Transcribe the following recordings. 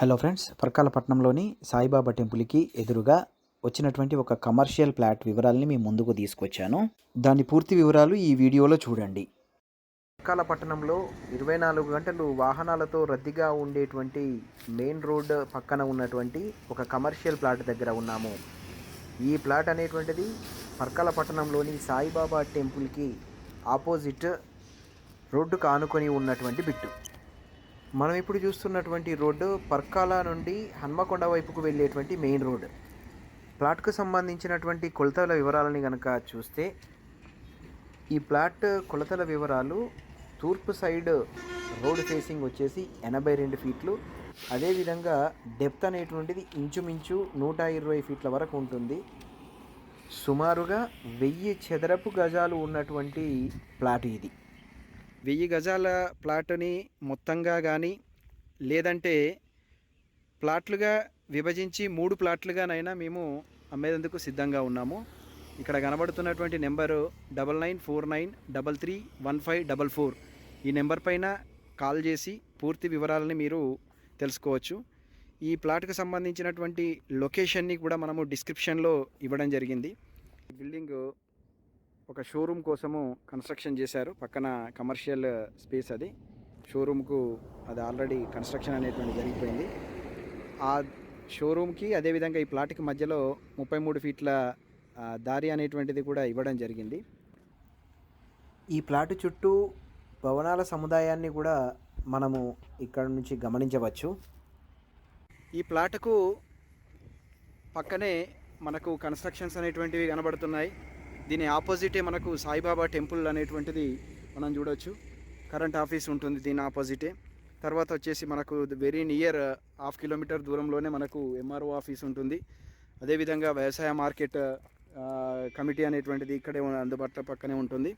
Hello friends పర్కాలపట్నంలోని Saibaba టెంపుల్కి ఎదురుగా వచ్చినటువంటి ఒక కమర్షియల్ ప్లాట్ వివరాలని మీ ముందుకు తీసుకొచ్చాను. దాని పూర్తి వివరాలు ఈ వీడియోలో చూడండి. పట్నంలో ఇరవై నాలుగు గంటలు వాహనాలతో రద్దీగా ఉండేటువంటి మెయిన్ రోడ్ పక్కన ఉన్నటువంటి ఒక కమర్షియల్ ప్లాట్ దగ్గర ఉన్నాము. ఈ ప్లాట్ అనేటువంటిది పర్కాల పట్టణంలోని సాయిబాబా టెంపుల్కి ఆపోజిట్ రోడ్డుకు ఆనుకొని ఉన్నటువంటి బిట్టు. మనం ఇప్పుడు చూస్తున్నటువంటి రోడ్డు పర్కాల నుండి హన్మకొండ వైపుకు వెళ్ళేటువంటి మెయిన్ రోడ్. ప్లాట్కు సంబంధించినటువంటి కొలతల వివరాలని కనుక చూస్తే ఈ ప్లాట్ కొలతల వివరాలు తూర్పు సైడ్ రోడ్ ఫేసింగ్ వచ్చేసి ఎనభై రెండు ఫీట్లు. అదేవిధంగా డెప్త్ అనేటువంటిది ఇంచుమించు నూట ఇరవై ఫీట్ల వరకు ఉంటుంది. సుమారుగా వెయ్యి చదరపు గజాలు ఉన్నటువంటి ప్లాట్ ఇది. వెయ్యి గజాల ప్లాట్ని మొత్తంగా కానీ లేదంటే ప్లాట్లుగా విభజించి మూడు ప్లాట్లుగానైనా మేము అమ్మేందుకు సిద్ధంగా ఉన్నాము. ఇక్కడ కనబడుతున్నటువంటి number double nine four nine double three one five double four. ఈ నెంబర్ పైన కాల్ చేసి పూర్తి వివరాలని మీరు తెలుసుకోవచ్చు. ఈ ప్లాట్కు సంబంధించినటువంటి లొకేషన్ని కూడా మనము డిస్క్రిప్షన్లో ఇవ్వడం జరిగింది. బిల్డింగ్ ఒక షోరూమ్ కోసము కన్స్ట్రక్షన్ చేశారు. పక్కన కమర్షియల్ స్పేస్ అది. షోరూమ్కు అది ఆల్రెడీ కన్స్ట్రక్షన్ అనేటువంటి జరిగిపోయింది. ఆ షోరూమ్కి అదేవిధంగా ఈ ప్లాట్కి మధ్యలో ముప్పై మూడు ఫీట్ల దారి అనేటువంటిది కూడా ఇవ్వడం జరిగింది. ఈ ప్లాట్ చుట్టూ భవనాల సముదాయాన్ని కూడా మనము ఇక్కడ నుంచి గమనించవచ్చు. ఈ ప్లాట్కు పక్కనే మనకు కన్స్ట్రక్షన్స్ అనేటువంటివి కనబడుతున్నాయి. దీని ఆపోజిటే మనకు సాయిబాబా టెంపుల్ అనేటువంటిది మనం చూడొచ్చు. కరెంట్ ఆఫీస్ ఉంటుంది దీని ఆపోజిటే. తర్వాత వచ్చేసి మనకు very near uh, half kilometre దూరంలోనే మనకు ఎంఆర్ఓ ఆఫీస్ ఉంటుంది. అదేవిధంగా వ్యవసాయ మార్కెట్ uh, కమిటీ అనేటువంటిది ఇక్కడే అందుబాటులో పక్కనే ఉంటుంది.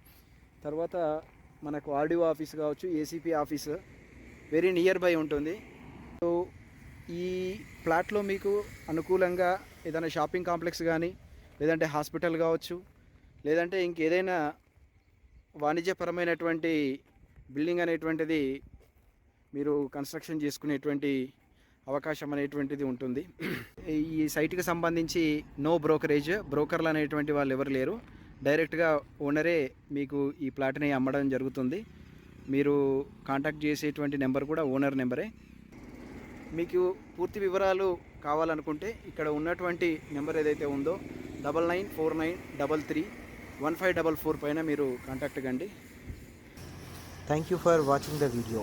తర్వాత మనకు ఆర్డీఓ ఆఫీస్ కావచ్చు ACP office very near by ఉంటుంది. సో ఈ ప్లాట్లో మీకు అనుకూలంగా ఏదైనా షాపింగ్ కాంప్లెక్స్ కానీ లేదంటే హాస్పిటల్ కావచ్చు లేదంటే ఇంకేదైనా వాణిజ్యపరమైనటువంటి బిల్డింగ్ అనేటువంటిది మీరు కన్స్ట్రక్షన్ చేసుకునేటువంటి అవకాశం అనేటువంటిది ఉంటుంది. ఈ సైట్కి సంబంధించి నో బ్రోకరేజ్ బ్రోకర్లు అనేటువంటి వాళ్ళు ఎవరు లేరు. డైరెక్ట్గా ఓనరే మీకు ఈ ప్లాట్ని అమ్మడం జరుగుతుంది. మీరు కాంటాక్ట్ చేసేటువంటి నెంబర్ కూడా ఓనర్ నెంబరే. మీకు పూర్తి వివరాలు కావాలనుకుంటే ఇక్కడ ఉన్నటువంటి నెంబర్ ఏదైతే ఉందో double nine four nine double three one five double four పైన మీరు కాంటాక్ట్ కండి. Thank you for watching the video